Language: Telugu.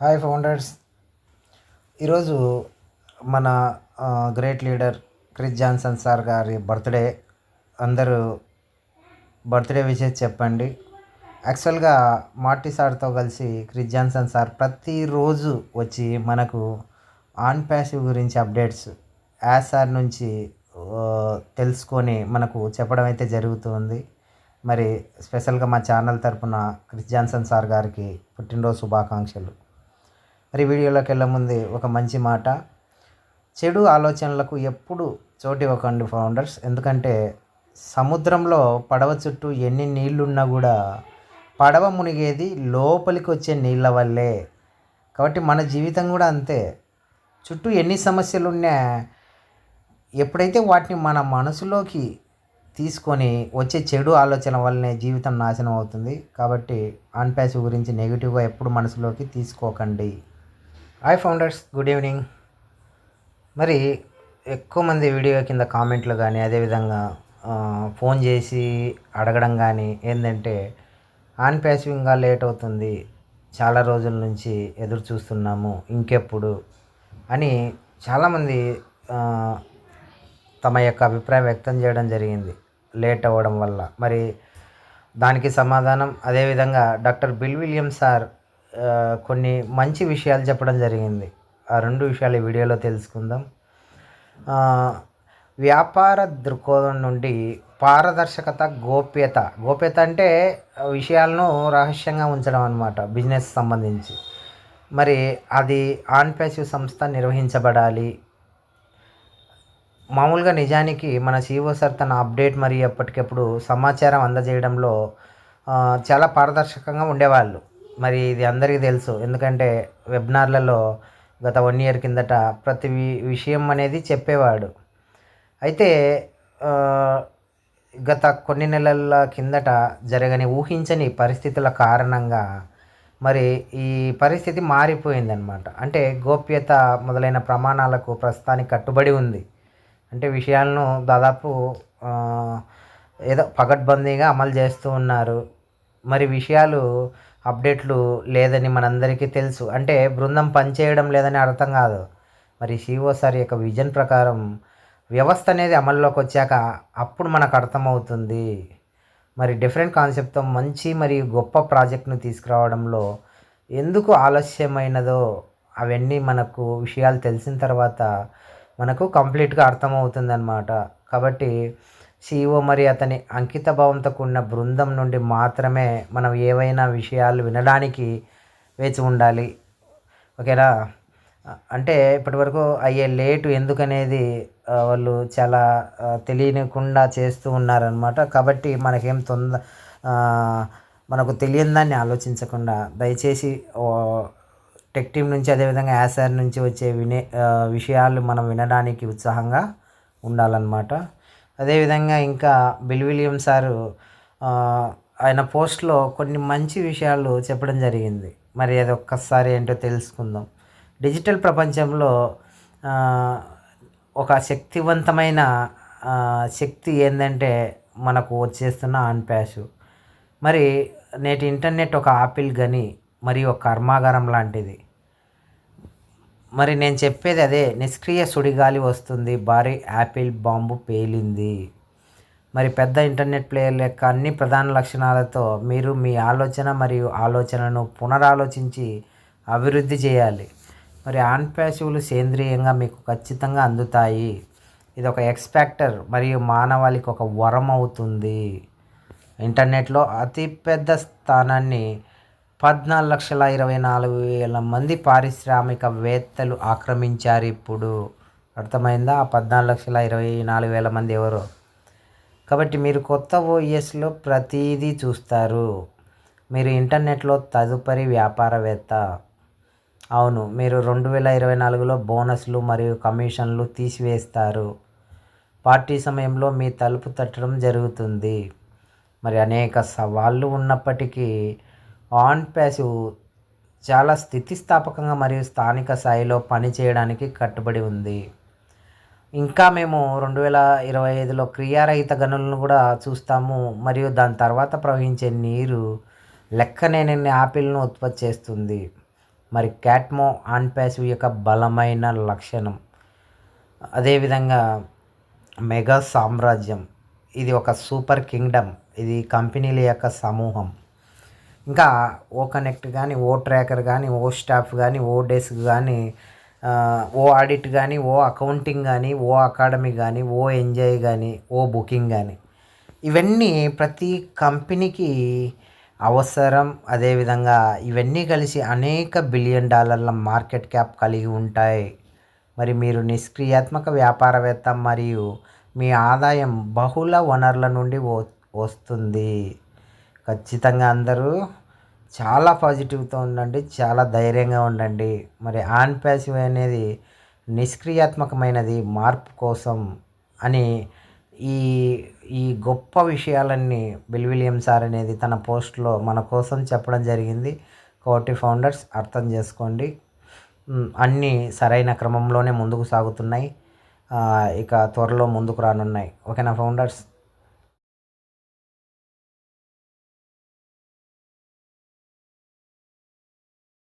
Hi founders. ఈరోజు మన great leader Chris Johnson sir గారి బర్త్డే. అందరూ బర్త్డే విషెస్ చెప్పండి. యాక్చువల్గా మార్టీ సార్తో కలిసి క్రిస్ జాన్సన్ సార్ ప్రతిరోజు వచ్చి మనకు ఆన్ ప్యాసివ్ గురించి అప్డేట్స్ యాజ్ సార్ నుంచి తెలుసుకొని మనకు చెప్పడం అయితే జరుగుతుంది. మరి స్పెషల్గా మా ఛానల్ తరపున క్రిస్ జాన్సన్ సార్ గారికి పుట్టినరోజు శుభాకాంక్షలు. మరి వీడియోలోకి వెళ్ళే ముందు ఒక మంచి మాట. చెడు ఆలోచనలకు ఎప్పుడు చోటు ఇవ్వకండి ఫౌండర్స్. ఎందుకంటే సముద్రంలో పడవ చుట్టూ ఎన్ని నీళ్ళున్నా కూడా పడవ మునిగేది లోపలికి వచ్చే నీళ్ళ వల్లే. కాబట్టి మన జీవితం కూడా అంతే. చుట్టూ ఎన్ని సమస్యలు ఉన్నా ఎప్పుడైతే వాటిని మన మనసులోకి తీసుకొని వచ్చే చెడు ఆలోచన వల్లనే జీవితం నాశనం అవుతుంది. కాబట్టి అన్పాసివ్ గురించి నెగిటివ్గా ఎప్పుడు మనసులోకి తీసుకోకండి. హాయ్ ఫౌండర్స్ గుడ్ ఈవినింగ్ మరి ఎక్కువ మంది వీడియో కింద కామెంట్లు కానీ అదేవిధంగా ఫోన్ చేసి అడగడం కానీ ఏంటంటే ఆన్ ప్యాసివింగ్గా లేట్ అవుతుంది. చాలా రోజుల నుంచి ఎదురు చూస్తున్నాము. ఇంకెప్పుడు అని చాలామంది తమ యొక్క అభిప్రాయం వ్యక్తం చేయడం జరిగింది. లేట్ అవ్వడం వల్ల. మరి దానికి సమాధానం అదేవిధంగా డాక్టర్ బిల్ విలియం సార్ కొన్ని మంచి విషయాలు చెప్పడం జరిగింది. ఆ రెండు విషయాలు ఈ వీడియోలో తెలుసుకుందాం. వ్యాపార దృక్కోణం నుండి పారదర్శకత గోప్యత. గోప్యత అంటే విషయాలను రహస్యంగా ఉంచడం అనమాట బిజినెస్ సంబంధించి. మరి అది ఆన్ ప్యాసివ్ సంస్థ నిర్వహించబడాలి. మామూలుగా నిజానికి మన సిఓ సార్ తన అప్డేట్ మరియు ఎప్పటికప్పుడు సమాచారం అందజేయడంలో చాలా పారదర్శకంగా ఉండేవాళ్ళు. మరి ఇది అందరికీ తెలుసు. ఎందుకంటే వెబినార్లలో గత వన్ ఇయర్ కిందట ప్రతి వి- విషయం అనేది చెప్పేవాడు. అయితే గత కొన్ని నెలల కిందట జరగని ఊహించని పరిస్థితుల కారణంగా మరి ఈ పరిస్థితి మారిపోయిందనమాట అంటే గోప్యత మొదలైన ప్రమాణాలకు ప్రస్తుతానికి కట్టుబడి ఉంది. అంటే విషయాలను దాదాపు ఏదో పగడ్బందీగా అమలు చేస్తూ ఉన్నారు. మరి విషయాలు అప్డేట్లు లేదని మనందరికీ తెలుసు. అంటే బృందం పనిచేయడం లేదని అర్థం కాదు. మరి సిఓ సార్ యొక్క విజన్ ప్రకారం వ్యవస్థ అనేది అమల్లోకి వచ్చాక అప్పుడు మనకు అర్థమవుతుంది. మరి డిఫరెంట్ కాన్సెప్ట్తో మంచి మరియు గొప్ప ప్రాజెక్ట్ను తీసుకురావడంలో ఎందుకు ఆలస్యమైనదో అవన్నీ మనకు విషయాలు తెలిసిన తర్వాత మనకు కంప్లీట్గా అర్థమవుతుంది అనమాట కాబట్టి సిఇఓ మరి అతని అంకిత భావంతో కూడిన బృందం నుండి మాత్రమే మనం ఏవైనా విషయాలు వినడానికి వేచి ఉండాలి. ఓకేనా? అంటే ఇప్పటివరకు అయ్యే లేటు ఎందుకనేది వాళ్ళు చాలా తెలియకుండా చేస్తూ ఉన్నారనమాట కాబట్టి మనకేం తొంద మనకు తెలియని దాన్ని ఆలోచించకుండా దయచేసి టెక్ టీం నుంచి అదేవిధంగా యాసార్ నుంచి వచ్చే వినే విషయాలు మనం వినడానికి ఉత్సాహంగా ఉండాలన్నమాట. అదేవిధంగా ఇంకా బిల్ విలియం సారు ఆయన పోస్ట్లో కొన్ని మంచి విషయాలు చెప్పడం జరిగింది. మరి అది ఒక్కసారి ఏంటో తెలుసుకుందాం. డిజిటల్ ప్రపంచంలో ఒక శక్తివంతమైన శక్తి ఏంటంటే మనకు వచ్చేస్తున్న ఆన్ మరి నేటి ఇంటర్నెట్ ఒక ఆపిల్ గని మరియు ఒక కర్మాగారం లాంటిది. మరి నేను చెప్పేది అదే నిష్క్రియ సుడిగాలి వస్తుంది. భారీ యాపిల్ బాంబు పేలింది. మరి పెద్ద ఇంటర్నెట్ ప్లేయర్ యొక్క అన్ని ప్రధాన లక్షణాలతో మీరు మీ ఆలోచన మరియు ఆలోచనను పునరాలోచించి అభివృద్ధి చేయాలి. మరి ఆన్ ప్యాసివ్లు సేంద్రీయంగా మీకు ఖచ్చితంగా అందుతాయి. ఇది ఒక ఎక్స్పెక్టర్ మరియు మానవాళికి ఒక వరం అవుతుంది. ఇంటర్నెట్లో అతిపెద్ద స్థానాన్ని పద్నాలుగు లక్షల ఇరవై నాలుగు వేల మంది పారిశ్రామికవేత్తలు ఆక్రమించారు ఇప్పుడు. అర్థమైందా? ఆ పద్నాలుగు లక్షల ఇరవై నాలుగు వేల మంది ఎవరు? కాబట్టి మీరు కొత్త ఓఎస్లో ప్రతిదీ చూస్తారు. మీరు ఇంటర్నెట్లో తదుపరి వ్యాపారవేత్త. అవును మీరు రెండు వేల ఇరవై నాలుగులో బోనస్లు మరియు కమిషన్లు తీసివేస్తారు. పార్టీ సమయంలో మీ తలుపు తట్టడం జరుగుతుంది. మరి అనేక సవాళ్ళు ఉన్నప్పటికీ ఆన్ ప్యాసివ్ చాలా స్థితిస్థాపకంగా మరియు స్థానిక స్థాయిలో పనిచేయడానికి కట్టుబడి ఉంది. ఇంకా మేము రెండు వేల ఇరవై ఐదులో క్రియారహిత గనులను కూడా చూస్తాము మరియు దాని తర్వాత ప్రవహించే నీరు లెక్కనేనన్ని ఆపిల్ను ఉత్పత్తి చేస్తుంది. మరి క్యాట్మో ఆన్ ప్యాసివ్ యొక్క బలమైన లక్షణం. అదేవిధంగా మెగా సామ్రాజ్యం. ఇది ఒక సూపర్ కింగ్డమ్. ఇది కంపెనీల యొక్క సమూహం. ఇంకా ఓ కనెక్ట్ కానీ ఓ ట్రాకర్ కానీ ఓ స్టాఫ్ కానీ ఓ డెస్క్ కానీ ఓ ఆడిట్ కానీ ఓ అకౌంటింగ్ కానీ ఓ అకాడమీ కానీ ఓ ఎంజాయ్ కానీ ఓ బుకింగ్ కానీ ఇవన్నీ ప్రతి కంపెనీకి అవసరం. అదేవిధంగా ఇవన్నీ కలిసి అనేక బిలియన్ డాలర్ల మార్కెట్ క్యాప్ కలిగి ఉంటాయి. మరి మీరు నిష్క్రియాత్మక వ్యాపారవేత్త మరియు మీ ఆదాయం బహుళ వనరుల నుండి వ- వస్తుంది. ఖచ్చితంగా అందరూ చాలా పాజిటివ్తో ఉండండి చాలా ధైర్యంగా ఉండండి. మరి ఆన్ ప్యాసివ్ అనేది నిష్క్రియాత్మకమైనది మార్పు కోసం అని ఈ ఈ గొప్ప విషయాలన్నీ బిల్ విలియం సార్ అనేది తన పోస్ట్లో మన కోసం చెప్పడం జరిగింది. కోటి ఫౌండర్స్ అర్థం చేసుకోండి. అన్నీ సరైన క్రమంలోనే ముందుకు సాగుతున్నాయి. ఇక త్వరలో ముందుకు రానున్నాయి. ఓకేనా ఫౌండర్స్?